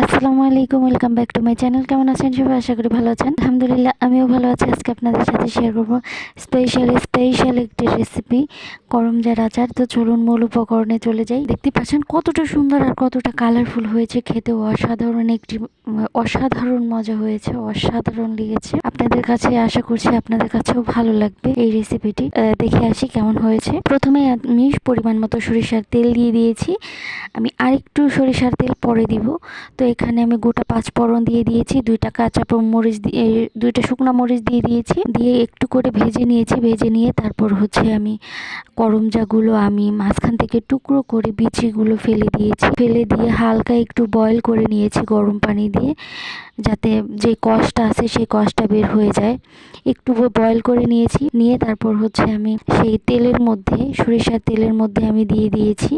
আসসালামু আলাইকুম, welcome back to my channel. কেমন আছেন সবাই? আশা করি ভালো আছেন। আলহামদুলিল্লাহ, আমিও ভালো আছি। আজকে আপনাদের সাথে শেয়ার করব স্পেশাল স্পেশাল একটি রেসিপি করমজার আচার। তো চলুন মূল উপকরণে চলে যাই। দেখতে পাচ্ছেন কতটা সুন্দর আর কতটা কালারফুল হয়েছে। খেতেও অসাধারণ একটি, অসাধারণ মজা হয়েছে, অসাধারণ লেগেছে। আপনাদের কাছে আশা করছি আপনাদের কাছেও ভালো লাগবে এই রেসিপিটি দেখে আসি কেমন হয়েছে। প্রথমে আমি পরিমাণ মতো সরিষার তেল দিয়ে দিয়েছি। আমি আরেকটু সরিষার তেল পরে দিব। তো এখানে আমি গোটা পাঁচ ফোড়ন দিয়ে দিয়েছি, দুইটা কাঁচা মরিচ দিয়ে দুইটা শুকনো মরিচ দিয়ে দিয়েছি। দিয়ে একটু করে ভেজে নিয়েছি, ভেজে নিয়ে তারপর হচ্ছে আমি করমজাগুলো আমি মাঝখান থেকে টুকরো করে বিচিগুলো ফেলে দিয়েছি। ফেলে দিয়ে হালকা একটু বয়েল করে নিয়েছি গরম পানি দিয়ে, যাতে যে কষটা আছে সেই কষটা বের হয়ে যায়। একটু বয়েল করে নিয়েছি, নিয়ে তারপর হচ্ছে আমি সেই তেলের মধ্যে, সরিষার তেলের মধ্যে আমি দিয়ে দিয়েছি।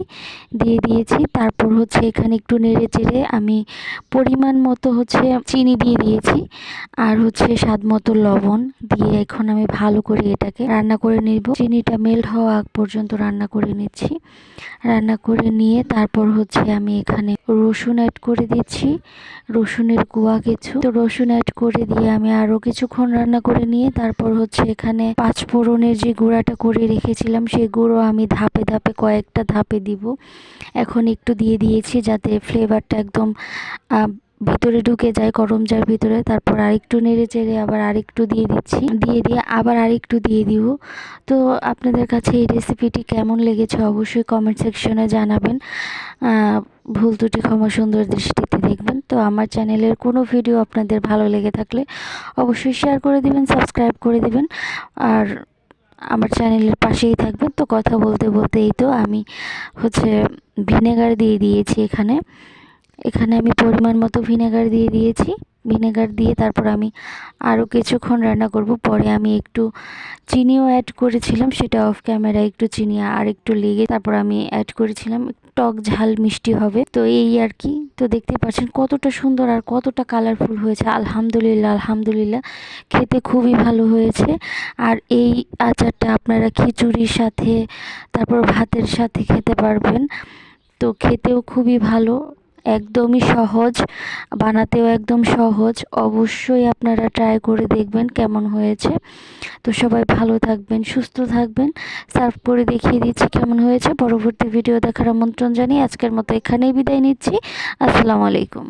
দিয়ে দিয়েছি, তারপর হচ্ছে এখানে একটু নেড়ে চেড়ে আমি পরিমাণ মতো হচ্ছে চিনি দিয়ে দিয়েছি। আর হচ্ছে স্বাদ মতো লবণ দিয়ে এখন আমি ভালো করে এটাকে রান্না করে নিব। চিনিটা মেল্ট হওয়া আগ পর্যন্ত রান্না করে নিচ্ছি। রান্না করে নিয়ে তারপর হচ্ছে আমি এখানে রসুন অ্যাড করে দিচ্ছি। রসুনের কুয়া কিছু। তো রসুন অ্যাড করে দিয়ে আমি আরও কিছুক্ষণ রান্না করে নিয়ে তারপর হচ্ছে এখানে পাঁচ ফোড়নের যে গুঁড়াটা করে রেখেছিলাম সেই গুঁড়ো আমি ধাপে ধাপে কয়েকটা ধাপে দিব। এখন একটু দিয়ে দিয়েছি যাতে ফ্লেভারটা একদম ভিতরে ঢুকে যায়, গরম ভিতরে। তারপর আরেকটু নেড়ে চেড়ে আবার আরেকটু দিয়ে দিচ্ছি। দিয়ে দিয়ে আবার আরেকটু দিয়ে দিব। তো আপনাদের কাছে এই রেসিপিটি কেমন লেগেছে অবশ্যই কমেন্ট সেকশনে জানাবেন। ভুল ত্রুটি ক্ষমা সুন্দর দৃষ্টিতে দেখবেন। তো আমার চ্যানেলের কোনো ভিডিও আপনাদের ভালো লেগে থাকলে অবশ্যই শেয়ার করে দিবেন সাবস্ক্রাইব করে দিবেন। আর আমার চ্যানেলের পাশেই থাকবেন। তো কথা বলতে বলতে এই তো আমি হচ্ছে ভিনেগার দিয়ে দিয়েছি এখানে। এখানে আমি পরিমাণ মতো ভিনেগার দিয়ে দিয়েছি। ভিনেগার দিয়ে তারপর আমি আরও কিছুক্ষণ রান্না করব। পরে আমি একটু চিনিও অ্যাড করেছিলাম, সেটা অফ ক্যামেরা একটু চিনি আর একটু লেগে তারপর আমি অ্যাড করেছিলাম, টক ঝাল মিষ্টি হবে। তো এই আর কি। তো দেখতে পাচ্ছেন কতটা সুন্দর আর কতটা কালারফুল হয়েছে। আলহামদুলিল্লাহ আলহামদুলিল্লাহ। খেতে খুবই ভালো হয়েছে। আর এই আচারটা আপনারা খিচুড়ির সাথে, তারপর ভাতের সাথে খেতে পারবেন। তো খেতেও খুবই ভালো। একদমই সহজ, বানাতেও একদম সহজ। অবশ্যই আপনারা ট্রাই করে দেখবেন কেমন হয়েছে। তো সবাই ভালো থাকবেন, সুস্থ থাকবেন। সার্ভ করে দেখিয়ে দিচ্ছি কেমন হয়েছে। পরবর্তী ভিডিও দেখার আমন্ত্রণ জানিয়ে আজকের মতো এখানেই বিদায় নিচ্ছি। আসসালামু আলাইকুম।